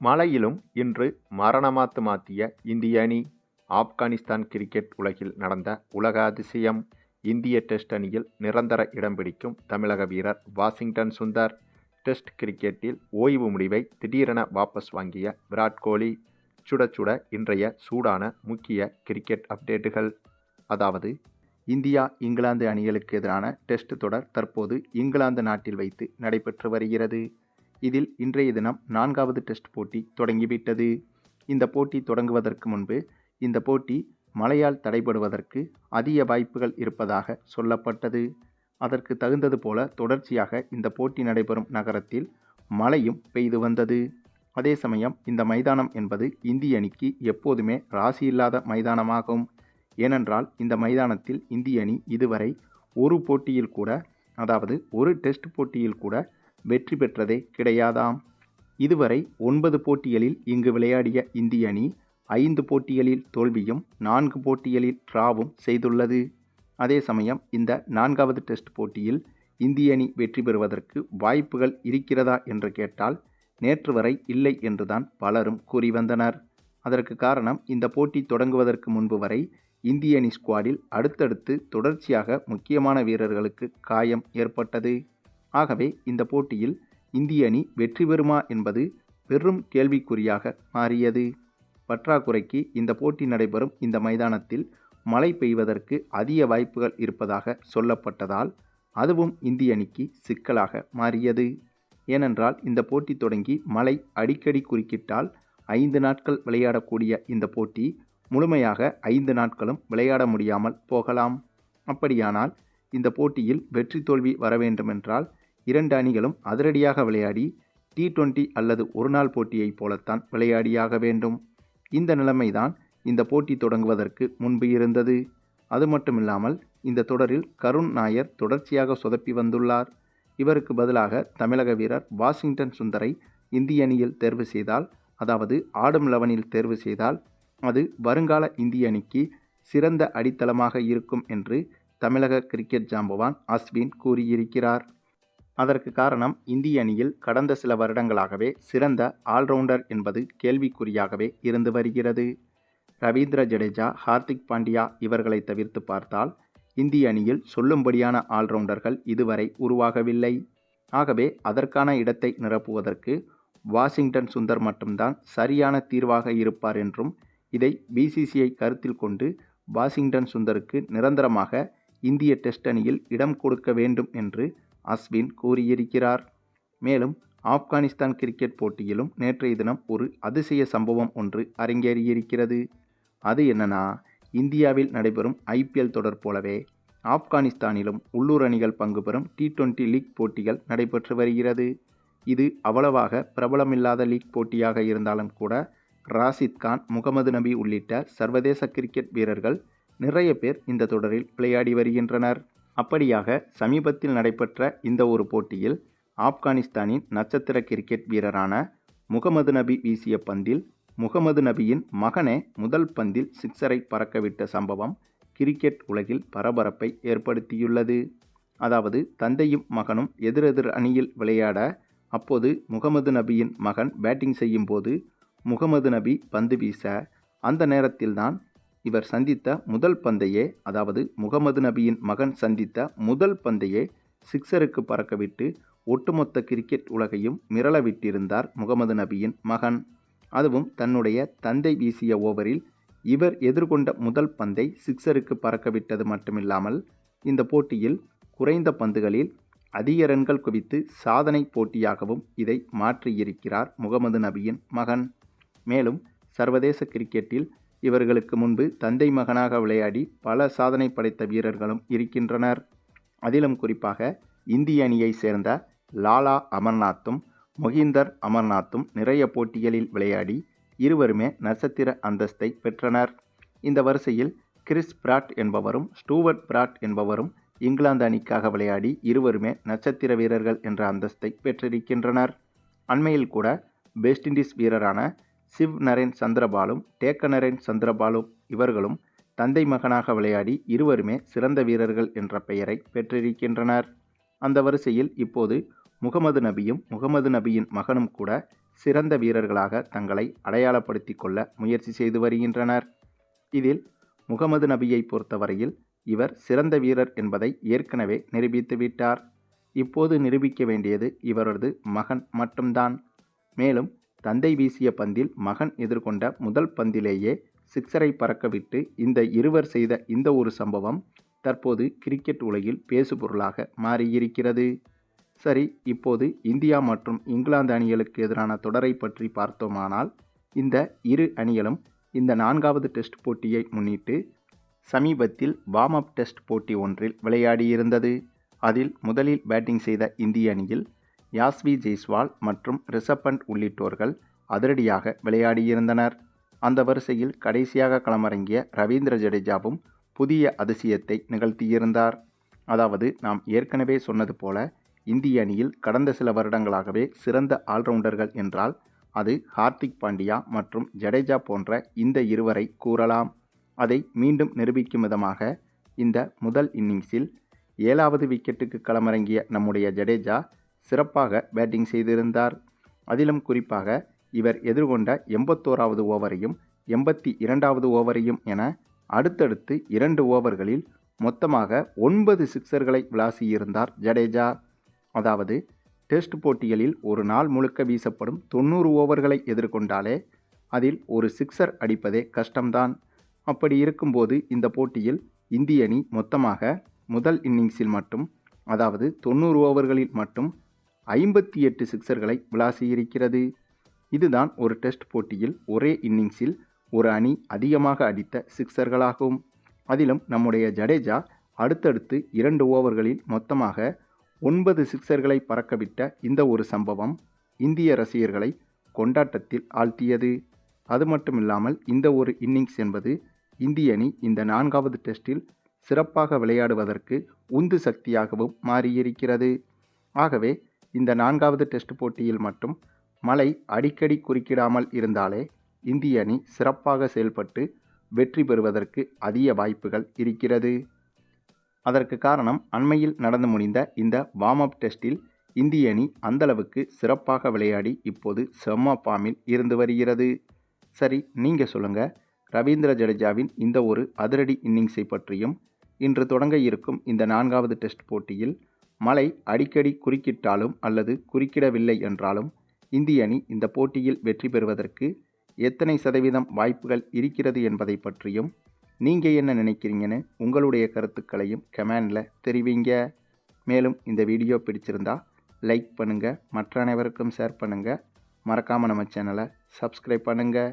மழையிலும் இன்று மரணமாத்து மாத்திய இந்திய அணி ஆப்கானிஸ்தான் கிரிக்கெட் உலகில் நடந்த உலக அதிசயம் இந்திய டெஸ்ட் அணியில் நிரந்தர இடம் பிடிக்கும் தமிழக வீரர் வாஷிங்டன் சுந்தர். டெஸ்ட் கிரிக்கெட்டில் ஓய்வு முடிவை திடீரென வாபஸ் வாங்கிய விராட் கோலி. சுட சுட இன்றைய சூடான முக்கிய கிரிக்கெட் அப்டேட்டுகள். அதாவது இந்தியா இங்கிலாந்து அணிகளுக்கு எதிரான டெஸ்ட் தொடர் தற்போது இங்கிலாந்து நாட்டில் வைத்து நடைபெற்று வருகிறது. இதில் இன்றைய தினம் நான்காவது டெஸ்ட் போட்டி தொடங்கிவிட்டது. இந்த போட்டி தொடங்குவதற்கு முன்பு இந்த போட்டி மழையால் தடைபடுவதற்கு அதிக வாய்ப்புகள் இருப்பதாக சொல்லப்பட்டது. அதற்கு தகுந்தது போல தொடர்ச்சியாக இந்த போட்டி நடைபெறும் நகரத்தில் மழையும் பெய்து வந்தது. அதே சமயம் இந்த மைதானம் என்பது இந்திய அணிக்கு எப்போதுமே ராசி இல்லாத மைதானமாகும். ஏனென்றால் இந்த மைதானத்தில் இந்திய அணி இதுவரை ஒரு போட்டியில் கூட அதாவது ஒரு டெஸ்ட் போட்டியில் கூட வெற்றி பெற்றதே கிடையாதாம். இதுவரை ஒன்பது போட்டிகளில் இங்கு விளையாடிய இந்திய அணி ஐந்து போட்டிகளில் தோல்வியும் நான்கு போட்டிகளில் டிராவும் செய்துள்ளது. அதே சமயம் இந்த நான்காவது டெஸ்ட் போட்டியில் இந்திய அணி வெற்றி பெறுவதற்கு வாய்ப்புகள் இருக்கிறதா என்று கேட்டால் நேற்று வரை இல்லை என்றுதான் பலரும் கூறி வந்தனர். அதற்கு காரணம் இந்த போட்டி தொடங்குவதற்கு முன்பு வரை இந்திய அணி ஸ்குவாடில் அடுத்தடுத்து தொடர்ச்சியாக முக்கியமான வீரர்களுக்கு காயம் ஏற்பட்டது. ஆகவே இந்த போட்டியில் இந்திய அணி வெற்றி பெறுமா என்பது பெரும் கேள்விக்குறியாக மாறியது. பற்றாக்குறைக்கு இந்த போட்டி நடைபெறும் இந்த மைதானத்தில் மழை பெய்வதற்கு அதிக வாய்ப்புகள் இருப்பதாக சொல்லப்பட்டதால் அதுவும் இந்திய அணிக்கு சிக்கலாக மாறியது. ஏனென்றால் இந்த போட்டி தொடங்கி மழை அடிக்கடி குறுக்கிட்டால் ஐந்து நாட்கள் விளையாடக்கூடிய இந்த போட்டி முழுமையாக ஐந்து நாட்களும் விளையாட முடியாமல் போகலாம். அப்படியானால் இந்த போட்டியில் வெற்றி தோல்வி வர வேண்டுமென்றால் இரண்டு அணிகளும் அதிரடியாக விளையாடி டி டுவெண்ட்டி அல்லது ஒருநாள் போட்டியைப் போலத்தான் விளையாடியாக வேண்டும். இந்த நிலைமைதான் இந்த போட்டி தொடங்குவதற்கு முன்பு இருந்தது. அது மட்டுமில்லாமல் இந்த தொடரில் கருண் நாயர் தொடர்ச்சியாக சொதப்பி வந்துள்ளார். இவருக்கு பதிலாக தமிழக வீரர் வாஷிங்டன் சுந்தரை இந்திய அணியில் தேர்வு செய்தால் அதாவது ஆடும் லெவனில் தேர்வு செய்தால் அது வருங்கால இந்திய அணிக்கு சிறந்த அடித்தளமாக இருக்கும் என்று தமிழக கிரிக்கெட் ஜாம்பவான் அஸ்வின் கூறியிருக்கிறார். அதற்கு காரணம் இந்திய அணியில் கடந்த சில வருடங்களாகவே சிறந்த ஆல்ரவுண்டர் என்பது கேள்விக்குறியாகவே இருந்து வருகிறது. ரவீந்திர ஜடேஜா ஹார்திக் பாண்டியா இவர்களை தவிர்த்து பார்த்தால் இந்திய அணியில் சொல்லும்படியான ஆல்ரவுண்டர்கள் இதுவரை உருவாகவில்லை. ஆகவே அதற்கான இடத்தை நிரப்புவதற்கு வாஷிங்டன் சுந்தர் மட்டும்தான் சரியான தீர்வாக இருப்பார் என்றும் இதை பிசிசிஐ கருத்தில் கொண்டு வாஷிங்டன் சுந்தருக்கு நிரந்தரமாக இந்திய டெஸ்ட் அணியில் இடம் கொடுக்க வேண்டும் என்று அஸ்வின் கூறியிருக்கிறார். மேலும் ஆப்கானிஸ்தான் கிரிக்கெட் போட்டியிலும் நேற்றைய தினம் ஒரு அதிசய சம்பவம் ஒன்று அரங்கேறியிருக்கிறது. அது என்னன்னா இந்தியாவில் நடைபெறும் ஐபிஎல் தொடர் போலவே ஆப்கானிஸ்தானிலும் உள்ளூர் அணிகள் பங்கு பெறும் டி டுவெண்டி லீக் போட்டிகள் நடைபெற்று வருகிறது. இது அவ்வளவாக பிரபலமில்லாத லீக் போட்டியாக இருந்தாலும் கூட ராசித் கான் முகமது நபி உள்ளிட்ட சர்வதேச கிரிக்கெட் வீரர்கள் நிறைய பேர் இந்த தொடரில் விளையாடி வருகின்றனர். அப்படியாக சமீபத்தில் நடைபெற்ற இந்த ஒரு போட்டியில் ஆப்கானிஸ்தானின் நட்சத்திர கிரிக்கெட் வீரரான முகமது நபி வீசிய பந்தில் முகமது நபியின் மகனே முதல் பந்தில் சிக்ஸரை பறக்கவிட்ட சம்பவம் கிரிக்கெட் உலகில் பரபரப்பை ஏற்படுத்தியுள்ளது. அதாவது தந்தையும் மகனும் எதிரெதிர் அணியில் விளையாட அப்போது முகமது நபியின் மகன் பேட்டிங் செய்யும் போது முகமது நபி பந்து வீச அந்த நேரத்தில்தான் இவர் சந்தித்த முதல் பந்தையே அதாவது முகமது நபியின் மகன் சந்தித்த முதல் பந்தையே சிக்ஸருக்கு பறக்கவிட்டு ஒட்டுமொத்த கிரிக்கெட் உலகையும் மிரள விட்டிருந்தார் முகமது நபியின் மகன். அதுவும் தன்னுடைய தந்தை வீசிய ஓவரில் இவர் எதிர்கொண்ட முதல் பந்தை சிக்ஸருக்கு பறக்கவிட்டது மட்டுமில்லாமல் இந்த போட்டியில் குறைந்த பந்துகளில் அதிக ரன்கள் குவித்து சாதனை போட்டியாகவும் இதை மாற்றியிருக்கிறார் முகமது நபியின் மகன். மேலும் சர்வதேச கிரிக்கெட்டில் இவர்களுக்கு முன்பு தந்தை மகனாக விளையாடி பல சாதனை படைத்த வீரர்களும் இருக்கின்றனர். அதிலும் குறிப்பாக இந்திய அணியைச் சேர்ந்த லாலா அமர்நாத்தும் மொஹிந்தர் அமர்நாத்தும் நிறைய போட்டிகளில் விளையாடி இருவருமே நட்சத்திர அந்தஸ்தை பெற்றனர். இந்த வரிசையில் கிறிஸ் பிராட் என்பவரும் ஸ்டூவர்ட் பிராட் என்பவரும் இங்கிலாந்து அணிக்காக விளையாடி இருவருமே நட்சத்திர வீரர்கள் என்ற அந்தஸ்தை பெற்றிருக்கின்றனர். அண்மையில் கூட வெஸ்ட் இண்டீஸ் வீரரான சிவ் நரேன் சந்திரபாலும் டேக்க நரேன் சந்திரபாலும் இவர்களும் தந்தை மகனாக விளையாடி இருவருமே சிறந்த வீரர்கள் என்ற பெயரை பெற்றிருக்கின்றனர். அந்த வரிசையில் இப்போது முகமது நபியும் முகமது நபியின் மகனும் கூட சிறந்த வீரர்களாக தங்களை அடையாளப்படுத்திக் கொள்ள முயற்சி செய்து வருகின்றனர். இதில் முகமது நபியை பொறுத்தவரையில் இவர் சிறந்த வீரர் என்பதை ஏற்கனவே நிரூபித்து விட்டார். இப்போது நிரூபிக்க வேண்டியது இவரது மகன் மட்டும்தான். மேலும் தந்தை வீசிய பந்தில் மகன் எதிர்கொண்ட முதல் பந்திலேயே சிக்ஸரை பறக்கவிட்டு இந்த இருவர் செய்த இந்த ஒரு சம்பவம் தற்போது கிரிக்கெட் உலகில் பேசுபொருளாக மாறியிருக்கிறது. சரி இப்போது இந்தியா மற்றும் இங்கிலாந்து அணிகளுக்கு எதிரான தொடரை பற்றி பார்த்தோமானால் இந்த இரு அணிகளும் இந்த நான்காவது டெஸ்ட் போட்டியை முன்னிட்டு சமீபத்தில் வார்ம் அப் டெஸ்ட் போட்டி ஒன்றில் விளையாடியிருந்தது. அதில் முதலில் பேட்டிங் செய்த இந்திய அணியில் யாஸ்வி ஜெய்ஸ்வால் மற்றும் ரிஷப் பண்ட் உள்ளிட்டோர்கள் அதிரடியாக விளையாடியிருந்தனர். அந்த வரிசையில் கடைசியாக களமிறங்கிய ரவீந்திர ஜடேஜாவும் புதிய அதிசயத்தை நிகழ்த்தியிருந்தார். அதாவது நாம் ஏற்கனவே சொன்னது போல இந்திய அணியில் கடந்த சில வருடங்களாகவே சிறந்த ஆல்ரவுண்டர்கள் என்றால் அது ஹார்திக் பாண்டியா மற்றும் ஜடேஜா போன்ற இந்த இருவரை கூறலாம். அதை மீண்டும் நிரூபிக்கும் விதமாக இந்த முதல் இன்னிங்ஸில் ஏழாவது விக்கெட்டுக்கு களமிறங்கிய நம்முடைய ஜடேஜா சிறப்பாக பேட்டிங் செய்திருந்தார். அதிலும் குறிப்பாக இவர் எதிர்கொண்ட எண்பத்தோராவது ஓவரையும் எண்பத்தி இரண்டாவது ஓவரையும் என அடுத்தடுத்து இரண்டு ஓவர்களில் மொத்தமாக ஒன்பது சிக்சர்களை விளாசியிருந்தார் ஜடேஜா. அதாவது டெஸ்ட் போட்டிகளில் ஒரு நாள் முழுக்க வீசப்படும் தொண்ணூறு ஓவர்களை எதிர்கொண்டாலே அதில் ஒரு சிக்சர் அடிப்பதே கஷ்டம்தான். அப்படி இருக்கும்போது இந்த போட்டியில் இந்திய அணி மொத்தமாக முதல் இன்னிங்ஸில் மட்டும் அதாவது தொண்ணூறு ஓவர்களில் மட்டும் ஐம்பத்தி எட்டு சிக்சர்களை விளாசியிருக்கிறது இதுதான் ஒரு டெஸ்ட் போட்டியில் ஒரே இன்னிங்ஸில் ஒரு அணி அதிகமாக அடித்த சிக்சர்களாகும். அதிலும் நம்முடைய ஜடேஜா அடுத்தடுத்து இரண்டு ஓவர்களில் மொத்தமாக ஒன்பது சிக்சர்களை பறக்கவிட்ட இந்த ஒரு சம்பவம் இந்திய ரசிகர்களை கொண்டாட்டத்தில் ஆழ்த்தியது. அது மட்டுமில்லாமல் இந்த ஒரு இன்னிங்ஸ் என்பது இந்திய அணி இந்த நான்காவது டெஸ்டில் சிறப்பாக விளையாடுவதற்கு உந்து சக்தியாகவும் மாறியிருக்கிறது. ஆகவே இந்த நான்காவது டெஸ்ட் போட்டியில் மட்டும் மழை அடிக்கடி குறுக்கிடாமல் இருந்தாலே இந்திய அணி சிறப்பாக செயல்பட்டு வெற்றி பெறுவதற்கு அதிக வாய்ப்புகள் இருக்கிறது. அதற்கு காரணம் அண்மையில் நடந்து முடிந்த இந்த வார்ம் அப் டெஸ்டில் இந்திய அணி அந்தளவுக்கு சிறப்பாக விளையாடி இப்போது செம்ம ஃபார்மில் இருந்து வருகிறது. சரி நீங்கள் சொல்லுங்கள் ரவீந்திர ஜடேஜாவின் இந்த ஒரு அதிரடி இன்னிங்ஸை பற்றியும் இன்று தொடங்க இருக்கும் இந்த நான்காவது டெஸ்ட் போட்டியில் மழை அடிக்கடி குறுக்கிட்டாலும் அல்லது குறுக்கிடவில்லை என்றாலும் இந்திய அணி இந்த போட்டியில் வெற்றி பெறுவதற்கு எத்தனை சதவீதம் வாய்ப்புகள் இருக்கிறது என்பதை பற்றியும் நீங்கள் என்ன நினைக்கிறீங்கன்னு உங்களுடைய கருத்துக்களையும் கமெண்டில் தெரிவிங்க. மேலும் இந்த வீடியோ பிடிச்சிருந்தா லைக் பண்ணுங்கள் மற்ற அனைவருக்கும் ஷேர் பண்ணுங்கள் மறக்காமல் நம்ம சேனலை சப்ஸ்கிரைப் பண்ணுங்கள்